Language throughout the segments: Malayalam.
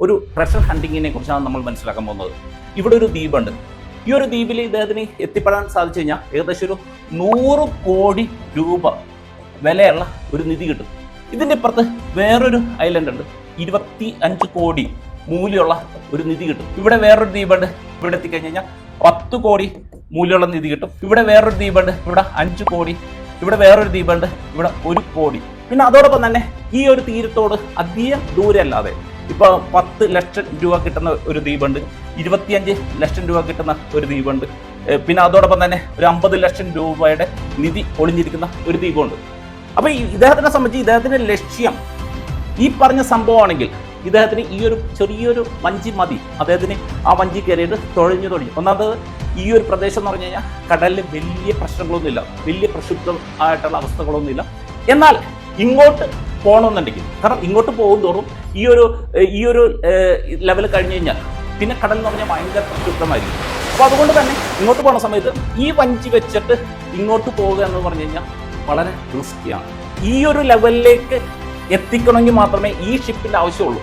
ഒരു ട്രഷർ ഹണ്ടിങ്ങിനെ കുറിച്ചാണ് നമ്മൾ മനസ്സിലാക്കാൻ പോകുന്നത്. ഇവിടെ ഒരു ദ്വീപുണ്ട്. ഈ ഒരു ദ്വീപിൽ ഇദ്ദേഹത്തിന് എത്തിപ്പെടാൻ സാധിച്ചു കഴിഞ്ഞാൽ ഏകദേശം ഒരു നൂറ് കോടി രൂപ വിലയുള്ള ഒരു നിധി കിട്ടും. ഇതിന്റെ ഇപ്പുറത്ത് വേറൊരു ഐലൻഡ് ഉണ്ട്. ഇരുപത്തി അഞ്ച് കോടി മൂല്യമുള്ള ഒരു നിധി കിട്ടും. ഇവിടെ വേറൊരു ദ്വീപുണ്ട്. ഇവിടെ എത്തിക്കഴിഞ്ഞ് കഴിഞ്ഞാൽ പത്ത് കോടി മൂല്യമുള്ള നിധി കിട്ടും. ഇവിടെ വേറൊരു ദ്വീപുണ്ട്. ഇവിടെ അഞ്ച് കോടി. ഇവിടെ വേറൊരു ദ്വീപുണ്ട്. ഇവിടെ ഒരു കോടി. പിന്നെ അതോടൊപ്പം തന്നെ ഈ ഒരു തീരത്തോട് അധികം ദൂരെ അല്ലാതെ ഇപ്പൊ പത്ത് ലക്ഷം രൂപ കിട്ടുന്ന ഒരു ദ്വീപുണ്ട്. ഇരുപത്തിയഞ്ച് ലക്ഷം രൂപ കിട്ടുന്ന ഒരു ദ്വീപുണ്ട്. പിന്നെ അതോടൊപ്പം തന്നെ ഒരു അമ്പത് ലക്ഷം രൂപയുടെ നിധി ഒളിഞ്ഞിരിക്കുന്ന ഒരു ദ്വീപുണ്ട്. അപ്പോൾ ഇദ്ദേഹത്തിനെ സംബന്ധിച്ച് ഇദ്ദേഹത്തിന്റെ ലക്ഷ്യം ഈ പറഞ്ഞ സംഭവമാണെങ്കിൽ ഇദ്ദേഹത്തിന് ഈ ഒരു ചെറിയൊരു വഞ്ചി മതി. അദ്ദേഹത്തിന് ആ വഞ്ചി കയറിയിട്ട് തുഴഞ്ഞു തുഴഞ്ഞു. ഒന്നാമത് ഈ ഒരു പ്രദേശം എന്ന് പറഞ്ഞു കഴിഞ്ഞാൽ കടലിൽ വലിയ പ്രശ്നങ്ങളൊന്നുമില്ല. വലിയ പ്രക്ഷുബ്ധമായിട്ടുള്ള അവസ്ഥകളൊന്നുമില്ല. എന്നാൽ ഇങ്ങോട്ട് പോകണമെന്നുണ്ടെങ്കിൽ കാരണം ഇങ്ങോട്ട് പോകും തോറും ഈ ഒരു ഈ ഒരു ലെവൽ കഴിഞ്ഞ് കഴിഞ്ഞാൽ പിന്നെ കടൽ എന്ന് പറഞ്ഞാൽ ഭയങ്കര പ്രക്ഷുബ്ധമായിരിക്കും. അപ്പോൾ അതുകൊണ്ട് തന്നെ ഇങ്ങോട്ട് പോകുന്ന സമയത്ത് ഈ വഞ്ചി വെച്ചിട്ട് ഇങ്ങോട്ട് പോവുക എന്ന് പറഞ്ഞു കഴിഞ്ഞാൽ വളരെ റിസ്ക്കിയാണ് ഈ ഒരു ലെവലിലേക്ക് എത്തിക്കണമെങ്കിൽ മാത്രമേ ഈ ഷിപ്പിന്റെ ആവശ്യമുള്ളൂ.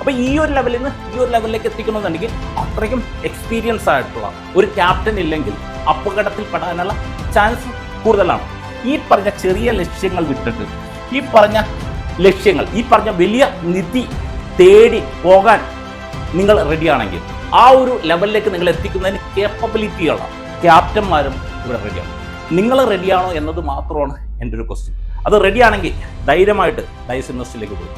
അപ്പോൾ ഈ ഒരു ലെവലിൽ നിന്ന് ഈ ഒരു ലെവലിലേക്ക് എത്തിക്കണമെന്നുണ്ടെങ്കിൽ അത്രയ്ക്കും എക്സ്പീരിയൻസ് ആയിട്ടുള്ള ഒരു ക്യാപ്റ്റൻ ഇല്ലെങ്കിൽ അപകടത്തിൽ പെടാനുള്ള ചാൻസ് കൂടുതലാണ്. ഈ പറഞ്ഞ ചെറിയ ലക്ഷ്യങ്ങൾ വിട്ടിട്ട് ഈ പറഞ്ഞ ലക്ഷ്യങ്ങൾ. ഈ പറഞ്ഞ വലിയ നിധി തേടി പോകാൻ നിങ്ങൾ റെഡിയാണെങ്കിൽ ആ ഒരു ലെവലിലേക്ക് നിങ്ങൾ എത്തിക്കുന്നതിന് കേപ്പബിലിറ്റിയുള്ള ക്യാപ്റ്റന്മാരും ഇവിടെ റെഡിയാണ് നിങ്ങൾ റെഡിയാണോ എന്നത് മാത്രമാണ് എന്റെ ഒരു ക്വസ്റ്റ്യൻ അത് റെഡിയാണെങ്കിൽ ധൈര്യമായിട്ട് ഡൈസ് ഇൻവെസ്റ്റിലേക്ക് പോയി.